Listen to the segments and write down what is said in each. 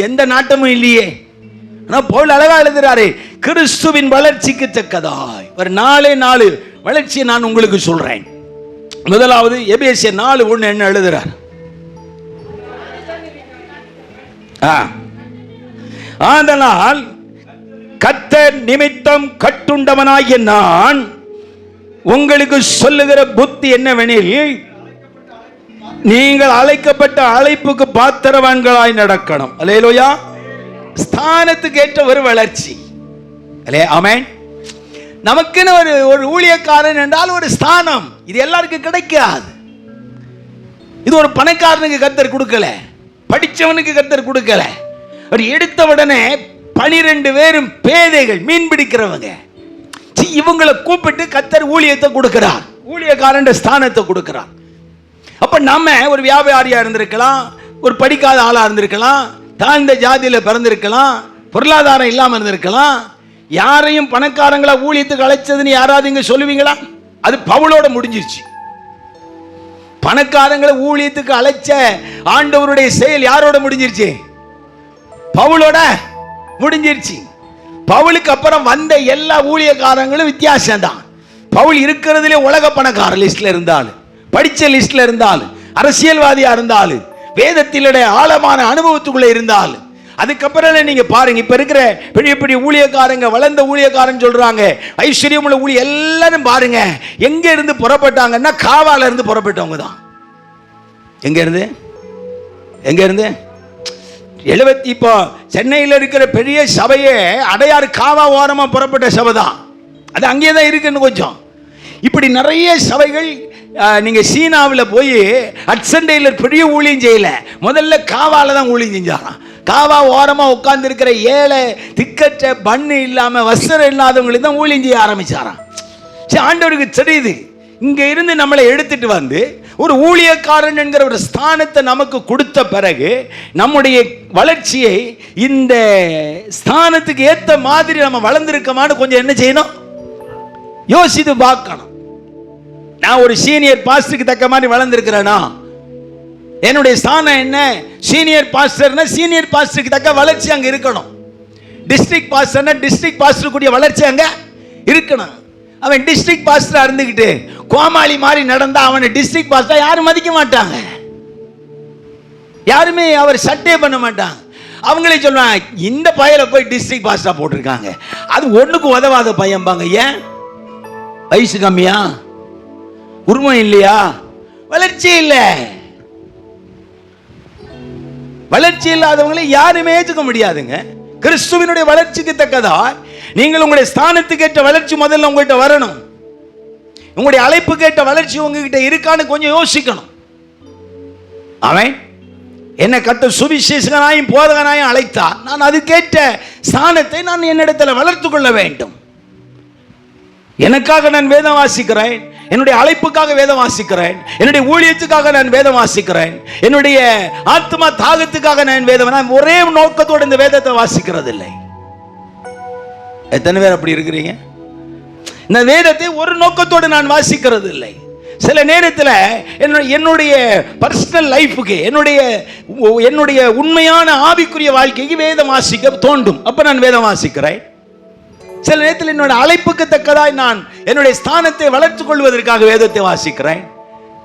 எந்த நாட்டமும் இல்லையே. ஆனா பவுல் அழகா எழுதுறாரு கிறிஸ்துவின் வளர்ச்சிக்கு தக்கதாய். ஒரு நாலே நாலு வளர்ச்சியை நான் உங்களுக்கு சொல்றேன். முதலாவது எபேசிய நாலு ஒண்ணு என்ன எழுதுறார்? ஆ. ஆதலால் கத்தர் நிமித்தம் கட்டுண்டவனாகிய நான் உங்களுக்கு சொல்லுகிற புத்தி என்னவெனில் நீங்கள் அழைக்கப்பட்ட அழைப்புக்கு பாத்திரவான்களாய் நடக்கணும். அலையலோயா ஸ்தானத்துக்கு ஏற்ற ஒரு வளர்ச்சி. அலே அமேன் நமக்குன்னு ஒரு ஒரு ஊழியக்காரன் என்றால் ஒரு ஸ்தானம். இது எல்லாருக்கும் கிடைக்காது. இது ஒரு பணக்காரனுக்கு கத்தர் கொடுக்கல. படிச்சவனுக்கு கத்தர் கொடுக்கல. அவர் எடுத்த உடனே பனிரெண்டு பேரும் பேதைகள் மீன் பிடிக்கிறவங்க. இவங்களை கூப்பிட்டு கத்தர் ஊழியத்தை கொடுக்கிறார். ஊழியக்காரன் ஸ்தானத்தை கொடுக்கிறார். அப்போ நம்ம ஒரு வியாபாரியா இருந்திருக்கலாம் ஒரு படிக்காத ஆளா இருந்திருக்கலாம் தாழ்ந்த ஜாதியில பிறந்திருக்கலாம் பொருளாதாரம் இல்லாம இருந்திருக்கலாம் யாரையும் பணக்காரங்களா ஊழியத்துக்கு அழைச்சதுன்னு யாராவது இங்கே சொல்லுவீங்களா? அது பவுலோட முடிஞ்சிருச்சு. பணக்காரங்களை ஊழியத்துக்கு அழைச்ச ஆண்டவருடைய செயல் யாரோட முடிஞ்சிருச்சு? பவுலோட முடிஞ்சிருச்சு. பவுலுக்கு அப்புறம் வந்த எல்லா ஊழியக்காரங்களும் வித்தியாசம் தான் பவுல் இருக்கிறதுலே உலக பணக்கார லிஸ்ட்ல இருந்தாலும். படித்த லிஸ்ட்ல இருந்தால் அரசியல்வாதியா இருந்தால் வேதத்திலுடைய ஆழமான அனுபவத்துக்குள்ள இருந்தால் அதுக்கப்புறம் நீங்க பாருங்க இப்ப இருக்கிற பெரிய பெரிய ஊழியக்காரங்க வளர்ந்த ஊழியக்காரன் சொல்றாங்க ஐஸ்வர்யமுள்ள ஊழிய எல்லாரும் பாருங்க எங்க இருந்து புறப்பட்டாங்கன்னா காவால இருந்து புறப்பட்டவங்க தான். எங்க இருந்து? எங்க இருந்து? எழுபத்தி இப்போ சென்னையில் இருக்கிற பெரிய சபையே அடையாறு காவா ஓரமாக புறப்பட்ட சபை தான். அது அங்கேயே தான் இருக்குன்னு கொஞ்சம். இப்படி நிறைய சபைகள் நீங்கள் சீனாவில் போய் ஹட்சன் டெய்லர் பெரிய ஊழியம் செய்யலை. முதல்ல காவால தான் ஊழியம் செஞ்சாராம். காவா ஓரமாக உட்காந்துருக்கிற ஏழை திக்கற்ற பண்ணு இல்லாமல் வஸ்திரம் இல்லாதவங்களுக்கு தான் ஊழியம் செய்ய ஆரம்பிச்சாராம். சரி, ஆண்டவருக்கு தெரியுது. இங்கே இருந்து நம்மளை எடுத்துட்டு வந்து ஒரு ஊழியக்காரன் என்கிற ஒரு ஸ்தானத்தை நமக்கு கொடுத்த பிறகு நம்முடைய வளர்ச்சியை இந்த ஸ்தானத்துக்கு ஏற்ற மாதிரி நம்ம வளர்ந்துருக்கமான்னு கொஞ்சம் என்ன செய்யணும்? யோசித்து பார்க்கணும். நான் ஒரு சீனியர் பாஸ்டருக்கு தக்க மாதிரி வளர்ந்துருக்கிறேனா? என்னுடைய ஸ்தானம் என்ன? சீனியர் பாஸ்டர்னா சீனியர் பாஸ்டருக்கு தக்க வளர்ச்சி அங்க இருக்கணும். டிஸ்ட்ரிக்ட் பாஸ்டர்னா டிஸ்ட்ரிக்ட் பாஸ்டர் கூடிய வளர்ச்சி அங்க இருக்கணும். அவன் டிஸ்ட்ரிக்ட் பாஸ்டரா இருந்துகிட்டு கோமாளி மாதிரி நடந்தா அவனை டிஸ்ட்ரிக்ட் பாஸ்டர் யாரும் மதிக்க மாட்டாங்க. யாருமே அவர் சட்டே பண்ண மாட்டாங்க. அவங்களே சொல்லுவாங்க இந்த பையலை போய் டிஸ்ட்ரிக்ட் பாஸ்டராக போட்டிருக்காங்க. அது ஒண்ணுக்கு உதவாத பையன்பாங்க ஏன்? வயசு கம்மியா? உருவம் இல்லையா? வளர்ச்சி இல்லை. வளர்ச்சி இல்லாதவங்களை யாருமே ஏற்றுக்க முடியாதுங்க. கிறிஸ்துவினுடைய வளர்ச்சிக்கு தக்கதா நீங்கள் உங்களுடைய ஸ்தானத்துக்கு ஏற்ற வளர்ச்சி முதல்ல உங்கள்கிட்ட வரணும். உங்களுடைய அழைப்பு கேட்ட வளர்ச்சி உங்ககிட்ட இருக்கான்னு கொஞ்சம் யோசிக்கணும். அவன் என்ன கத்த சுவிசேஷகனாயும் போதகனாயும் அழைத்தார். நான் அது கேட்ட ஸ்தானத்தை நான் என்னிடத்தில் வளர்த்து கொள்ள வேண்டும். எனக்காக நான் வேதம் வாசிக்கிறேன். என்னுடைய அழைப்புக்காக வேதம் வாசிக்கிறேன். என்னுடைய ஊழியத்துக்காக நான் வேதம் வாசிக்கிறேன். என்னுடைய ஆத்மா தாகத்துக்காக நான் வேதம் நான் ஒரே நோக்கத்தோடு இந்த வேதத்தை வாசிக்கிறது இல்லை எத்தனை பேர் அப்படி இருக்கிறீங்க? இந்த வேதத்தை ஒரு நோக்கத்தோடு நான் வாசிக்கிறது இல்லை சில நேரத்தில் என்னுடைய என்னுடைய பர்சனல் லைஃபுக்கு என்னுடைய என்னுடைய உண்மையான ஆவிக்குரிய வாழ்க்கைக்கு வேதம் வாசிக்க தோண்டும் அப்போ நான் வேதம் வாசிக்கிறேன். சில நேரத்தில் என்னோட அழைப்புக்கு தக்கதாய் நான் என்னுடைய ஸ்தானத்தை வளர்த்து கொள்வதற்காக வேதத்தை வாசிக்கிறேன்.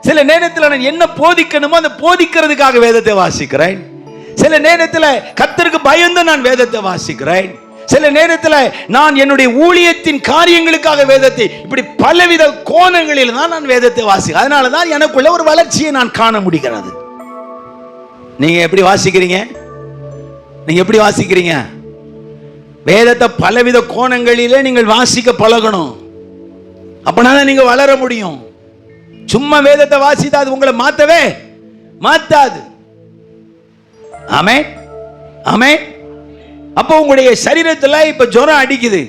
சில நேரத்தில் நான் என்ன போதிக்கணுமோ அந்த போதிக்கிறதுக்காக வேதத்தை வாசிக்கிறேன். சில நேரத்தில் கத்தருக்கு பயந்து நான் வேதத்தை வாசிக்கிறேன். சில நேரத்தில் நான் என்னுடைய ஊழியத்தின் காரியங்களுக்காக வேதத்தை இப்படி பலவித கோணங்களில் தான் நான் வேதத்தை வாசிக்கிறேன். அதனால தான் எனக்குள்ள ஒரு வளர்ச்சியை நான் காண முடிகிறது. நீங்கள் எப்படி வாசிக்கிறீங்க? நீங்கள் எப்படி வாசிக்கிறீங்க? வேதத்தை பலவித கோணங்களிலே நீங்கள் வாசிக்க பழகணும். அப்படின்னா நீங்கள் நீங்க வளர முடியும். சும்மா வேதத்தை வாசித்தா அது உங்களை மாத்தவே மாத்தாது. ஆமே ஆமே அப்போ உங்களுடைய சரீரத்தில் இப்ப ஜுரம் அடிக்குது.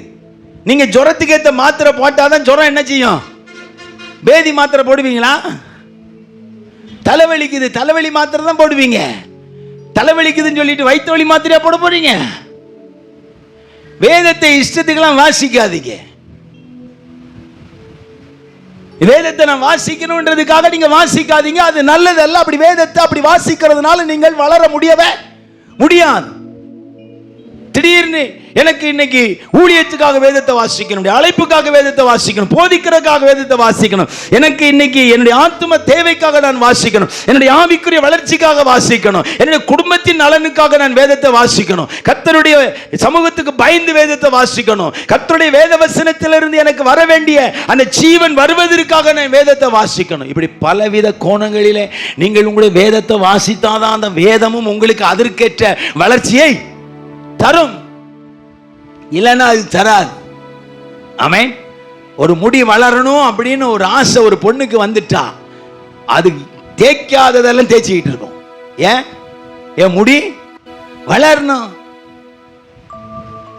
நீங்க ஜுரத்துக்கு ஏத்த மாத்திரை போட்டாதான் ஜுரம் என்ன செய்யும்? பேதி மாத்திரை போடுவீங்களா? தலைவலிக்குது. தலைவலி மாத்திரை தான் போடுவீங்க. தலைவலிக்குதுன்னு சொல்லிட்டு வயிற்று வலி மாத்திரையா போட போறீங்க? வேதத்தை இஷ்டத்துக்கெல்லாம் வாசிக்காதீங்க. வேதத்தை நான் வாசிக்கணுன்றதுக்காக நீங்க வாசிக்காதீங்க. அது நல்லதல்ல. அப்படி வேதத்தை அப்படி வாசிக்கிறதுனால நீங்கள் வளர முடியவே முடியாது. திடீர்னு எனக்கு இன்னைக்கு ஊழியத்துக்காக வேதத்தை வாசிக்கணும் அழைப்புக்காக வேதத்தை வாசிக்கணும் போதிக்கிறதுக்காக வேதத்தை வாசிக்கணும் எனக்கு இன்னைக்கு என்னுடைய ஆத்ம தேவைக்காக நான் வாசிக்கணும் என்னுடைய ஆவிக்குரிய வளர்ச்சிக்காக வாசிக்கணும் என்னுடைய குடும்பத்தின் நலனுக்காக நான் வேதத்தை வாசிக்கணும் கர்த்தருடைய சமூகத்துக்கு பயந்து வேதத்தை வாசிக்கணும் கத்தருடைய வேத வசனத்திலிருந்து எனக்கு வர வேண்டிய அந்த ஜீவன் வருவதற்காக நான் வேதத்தை வாசிக்கணும். இப்படி பலவித கோணங்களிலே நீங்கள் உங்களுடைய வேதத்தை வாசித்தாதான் அந்த வேதமும் உங்களுக்கு அதற்கேற்ற வளர்ச்சியை தரும். இல்லைன்னா அது தராது. ஆமென். ஒரு முடி வளரணும் அப்படின்னு ஒரு ஆசை ஒரு பொண்ணுக்கு வந்துட்டா அது தேய்க்காததெல்லாம் தேய்ச்சிக்கிட்டு இருக்கும். ஏன்? என் முடி வளரணும்.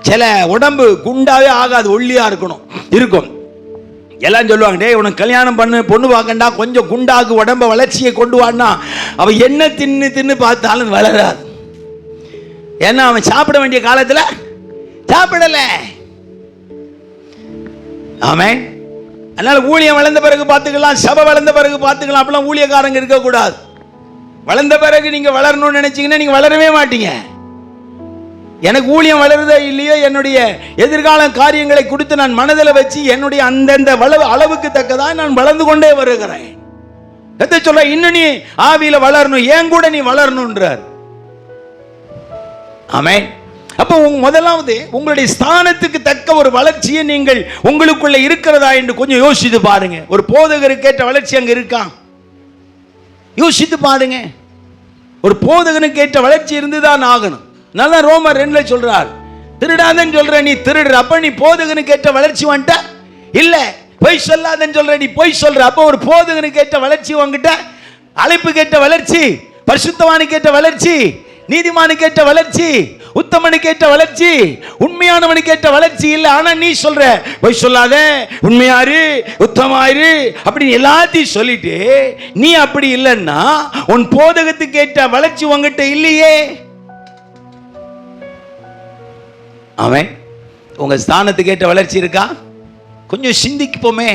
சில உடம்பு குண்டாவே ஆகாது ஒல்லியா இருக்கணும். இருக்கும். எல்லாம் சொல்லுவாங்க டேய் உனக்கு கல்யாணம் பண்ணு பொண்ணு பார்க்கண்டா கொஞ்சம் குண்டாக்கு உடம்ப வளர்ச்சியை கொண்டு வான்னா. அவ என்ன தின்னு தின்னு பார்த்தாலும் வளராது. ஏன்னா அவன் சாப்பிட வேண்டிய காலத்தில்? சாப்பிடலை. ஆமாம் அதனால் ஊழியம் வளர்ந்த பிறகு பார்த்துக்கலாம் சபை வளர்ந்த பிறகு பார்த்துக்கலாம். அப்படிலாம் ஊழியக்காரங்க இருக்கக்கூடாது. வளர்ந்த பிறகு நீங்கள் வளரணும்னு நினச்சிங்கன்னா நீங்கள் வளரவே மாட்டீங்க. எனக்கு ஊழியம் வளருதோ இல்லையோ என்னுடைய எதிர்கால காரியங்களை கொடுத்து நான் மனதில் வச்சு என்னுடைய அந்தந்த வளவு அளவுக்கு தக்கதாக நான் வளர்ந்து கொண்டே வருகிறேன். எதை சொல்ல இன்னும் நீ ஆவியில் வளரணும் ஏன் கூட நீ வளரணுன்றார் ஆமே அப்போ உங்க முதலாவது உங்களுடைய ஸ்தானத்துக்கு தக்க ஒரு வளர்ச்சியை நீங்கள் உங்களுக்குள்ள இருக்கிறதா என்று கொஞ்சம் யோசித்து பாருங்க. ஒரு போதகருக்கு ஏற்ற வளர்ச்சி அங்க இருக்கா? யோசித்து பாருங்க. ஒரு போதகனுக்கு ஏற்ற வளர்ச்சி இருந்துதான் ஆகணும். நல்லா ரோமர் ரெண்டுல சொல்றார். திருடாதன்னு சொல்ற நீ திருடுற. அப்ப நீ போதகனுக்கு ஏற்ற வளர்ச்சி வந்துட்ட இல்ல. பொய் சொல்லாதன்னு சொல்ற நீ பொய் சொல்ற. அப்ப ஒரு போதகனுக்கு ஏற்ற வளர்ச்சி வாங்கிட்ட அழைப்பு கேட்ட வளர்ச்சி பரிசுத்தவானுக்கு ஏற்ற வளர்ச்சி நீதிமானுக்கு ஏற்ற வளர்ச்சி உத்தமனுக்கு ஏற்ற வளர்ச்சி உண்மையானவனுக்கு ஏற்ற வளர்ச்சி இல்லை. ஆனா நீ சொல்ற போய் சொல்லாத உண்மையாரு உத்தமாயிரு அப்படின்னு எல்லாத்தையும் சொல்லிட்டு நீ அப்படி இல்லைன்னா உன் போதகத்துக்கு ஏற்ற வளர்ச்சி உங்ககிட்ட இல்லையே. அவன் உங்க ஸ்தானத்துக்கு ஏற்ற வளர்ச்சி இருக்கா? கொஞ்சம் சிந்திக்குப்போமே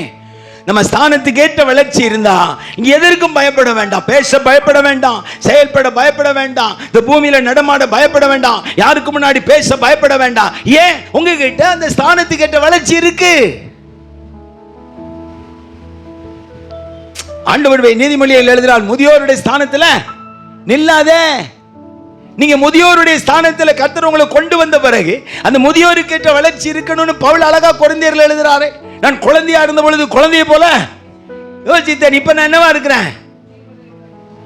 நம்ம ஸ்தானத்துக்கு ஏற்ற வளர்ச்சி இருந்தா இங்க எதற்கும் பயப்பட வேண்டாம். பேச பயப்பட வேண்டாம். செயல்பட பயப்பட வேண்டாம். இந்த பூமியில நடமாட பயப்பட வேண்டாம். யாருக்கு முன்னாடி பேச பயப்பட வேண்டாம். ஏன்? உங்ககிட்ட அந்த ஸ்தானத்துக்கு ஏற்ற வளர்ச்சி இருக்கு. ஆண்டவருடைய நீதிமொழியில் எழுதினால் முதியோருடைய ஸ்தானத்துல நில்லாதே. நீங்க முதியோருடைய ஸ்தானத்துல கத்தர் உங்களை கொண்டு வந்த பிறகு அந்த முதியோருக்கு ஏற்ற வளர்ச்சி இருக்கணும்னு பவுல் அழகா குறைந்தீர்கள் எழுதுறாரு. நான் குழந்தையா இருந்த பொழுது குழந்தைய போல யோசித்தேன். இப்ப நான் என்னவா இருக்கிறேன்?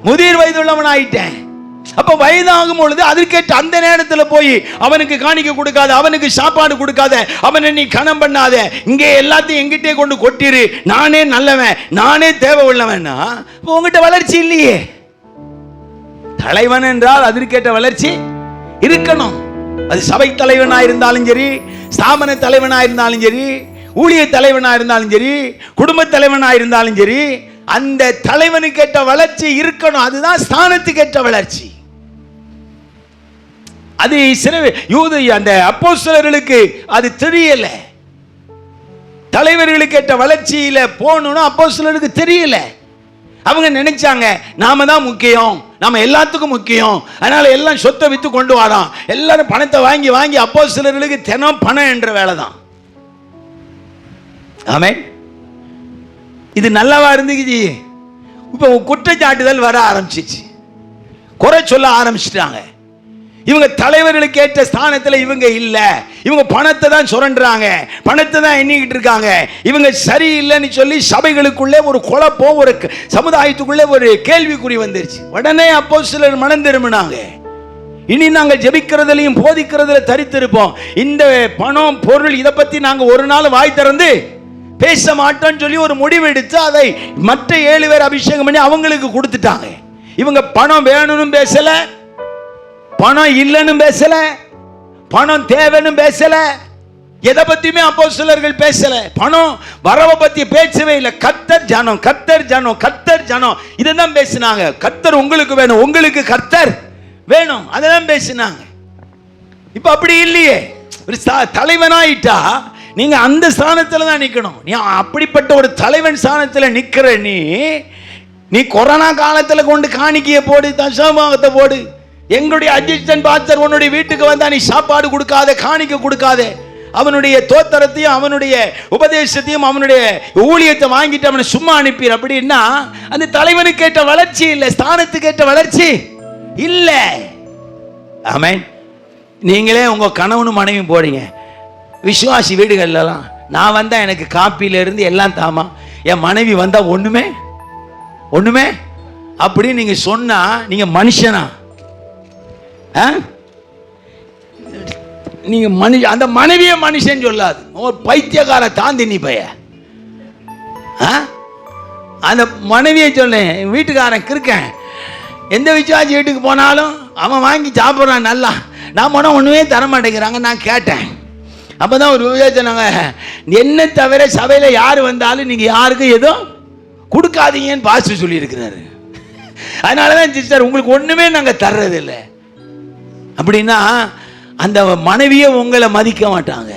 முதிர் வயதுள்ளவன் ஆயிட்டேன். அப்ப வயதாகும் பொழுது அதற்கேற்ற அந்த நேரத்தில் போய் அவனுக்கு காணிக்க கொடுக்காத அவனுக்கு சாப்பாடு கொடுக்காத அவனை நீ கணம் பண்ணாத இங்கே எல்லாத்தையும் எங்கிட்டே கொண்டு கொட்டிரு. நானே நல்லவன் நானே தேவை உள்ளவன்னா உங்ககிட்ட வளர்ச்சி இல்லையே. தலைவன் என்றால் அதற்கேற்ற வளர்ச்சி இருக்கணும். அது சபை தலைவனாக இருந்தாலும் சரி ஸ்தாபன தலைவனாக இருந்தாலும் சரி ஊழிய தலைவனாக இருந்தாலும் சரி குடும்ப தலைவனாக இருந்தாலும் சரி அந்த தலைவனுக்கு ஏற்ற வளர்ச்சி இருக்கணும். அதுதான் ஸ்தானத்துக்கு ஏற்ற வளர்ச்சி. அது சில யூத அந்த அப்போஸ்தலர்களுக்கு அது தெரியல. தலைவர்களுக்கு ஏற்ற வளர்ச்சியில போகணும்னு சிலருக்கு தெரியல. அவங்க நினைச்சாங்க நாம தான் முக்கியம் நம்ம எல்லாத்துக்கும் முக்கியம். அதனால எல்லாம் சொத்தை வித்து கொண்டு வரோம் எல்லாரும் பணத்தை வாங்கி வாங்கி அப்போ சிலர்களுக்கு தினம் பணம் என்ற வேலை தான் ஆமே இது நல்லவா இருந்துக்குச்சு இப்போ குற்றச்சாட்டுதல் வர ஆரம்பிச்சிச்சு. குறை சொல்ல ஆரம்பிச்சிட்டாங்க. இவங்க தலைவர்களுக்கு ஏற்ற ஸ்தானத்தில் இவங்க இல்லை. இவங்க பணத்தை தான் சுரண்டுறாங்க. பணத்தை தான் எண்ணிக்கிட்டு இருக்காங்க. இவங்க சரியில்லைன்னு சொல்லி சபைகளுக்குள்ளே ஒரு குழப்பம் ஒரு சமுதாயத்துக்குள்ளே ஒரு கேள்விக்குறி வந்துருச்சு. உடனே அப்போ சிலர் மனம் திரும்பினாங்க. இனி நாங்கள் ஜெபிக்கிறதுலையும் போதிக்கிறதுல தரித்திருப்போம். இந்த பணம் பொருள் இதை பற்றி நாங்கள் ஒரு நாள் வாய் திறந்து பேச மாட்டோம்னு சொல்லி ஒரு முடிவு எடுத்து அதை மற்ற ஏழு பேர் அபிஷேகம் பண்ணி அவங்களுக்கு கொடுத்துட்டாங்க. இவங்க பணம் வேணும்னு பேசல பணம் இல்லைன்னு பேசல பணம் தேவைன்னு பேசல எதை பத்தியுமே அப்போ சிலர்கள் பேசல. பணம் வரவை பத்தி பேசவே இல்லை. கத்தர் ஜனம் கத்தர் ஜனம் கத்தர் ஜனம். இதுதான் பேசினாங்க. கத்தர் உங்களுக்கு வேணும் உங்களுக்கு கத்தர் வேணும். அதெல்லாம் பேசினாங்க. இப்ப அப்படி இல்லையே. ஒரு தலைவனாயிட்டா நீங்க அந்த ஸ்தானத்துல தான் நிற்கணும் நீ அப்படிப்பட்ட ஒரு தலைவன் ஸ்தானத்துல நிற்கிற நீ நீ கொரோனா காலத்துல கொண்டு காணிக்கையை போடு தசமாகத்தை போடு. எங்களுடைய அசிஸ்டன்ட் பாஸ்டர் உன்னுடைய வீட்டுக்கு வந்தா நீ சாப்பாடு கொடுக்காத காணிக்க கொடுக்காதே. அவனுடைய தோத்தரத்தையும் அவனுடைய உபதேசத்தையும் அவனுடைய ஊழியத்தை வாங்கிட்டு அவனை சும்மா அனுப்பிடு. அப்படின்னா அந்த தலைவனுக்கு ஏற்ற வளர்ச்சி இல்லை ஸ்தானத்துக்கு ஏற்ற வளர்ச்சி இல்லை. ஆமென். நீங்களே உங்க கணவனும் மனைவியும் போறீங்க விசுவாசி வீடுகள்லாம் நான் வந்தால் எனக்கு காப்பில இருந்து எல்லாம் தாமா? என் மனைவி வந்தால் ஒன்றுமே ஒன்றுமே அப்படின்னு நீங்கள் சொன்னால் நீங்கள் மனுஷனா? ஆ? நீங்கள் மனுஷ அந்த மனைவியை மனுஷன் சொல்லாது. ஒரு பைத்தியக்கார தாந்தி நீ பைய. ஆ? அந்த மனைவியை சொன்னேன் என் வீட்டுக்காரன் கிருக்கேன் எந்த விசுவாசி வீட்டுக்கு போனாலும் அவன் வாங்கி சாப்பிட்றான் நல்லா. நான் போனால் ஒன்றுமே தர மாட்டேங்கிறாங்க நான் கேட்டேன். அப்போ தான் ஒரு விவேச்சனாங்க என்ன தவிர சபையில் யார் வந்தாலும் நீங்கள் யாருக்கும் எதுவும் கொடுக்காதீங்கன்னு பாஸ்டர் சொல்லியிருக்கிறாரு. அதனால தான் சிஸ்டர் உங்களுக்கு ஒன்றுமே நாங்கள் தர்றதில்லை. அப்படின்னா அந்த மனைவியை உங்களை மதிக்க மாட்டாங்க.